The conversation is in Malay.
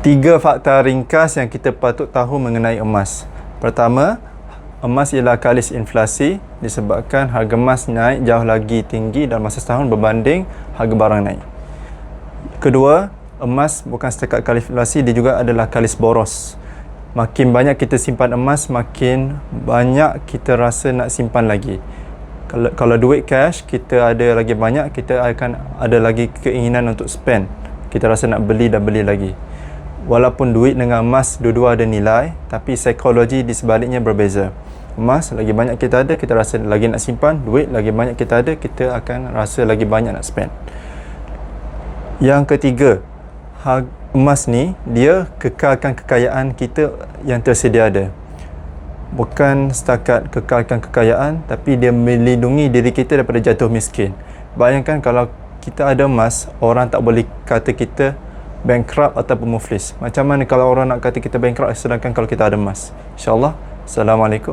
Tiga fakta ringkas yang kita patut tahu mengenai emas. Pertama, emas ialah kalis inflasi disebabkan harga emas naik jauh lagi tinggi dalam masa setahun berbanding harga barang naik. Kedua, emas bukan setakat kalis inflasi, dia juga adalah kalis boros. Makin banyak kita simpan emas, makin banyak kita rasa nak simpan lagi. Kalau, kalau duit cash, kita ada lagi banyak, kita akan ada lagi keinginan untuk spend. Kita rasa nak beli dan beli lagi walaupun duit dengan emas dua-dua ada nilai tapi psikologi di sebaliknya berbeza. Emas lagi banyak kita ada kita rasa lagi nak simpan. Duit lagi banyak kita ada kita akan rasa lagi banyak nak spend. Yang ketiga emas ni dia kekalkan kekayaan kita yang tersedia ada. Bukan setakat kekalkan kekayaan tapi dia melindungi diri kita daripada jatuh miskin. Bayangkan kalau kita ada emas orang tak boleh kata kita bankrupt ataupun muflis. Macam mana kalau orang nak kata kita bankrupt sedangkan kalau kita ada emas? InsyaAllah. Assalamualaikum.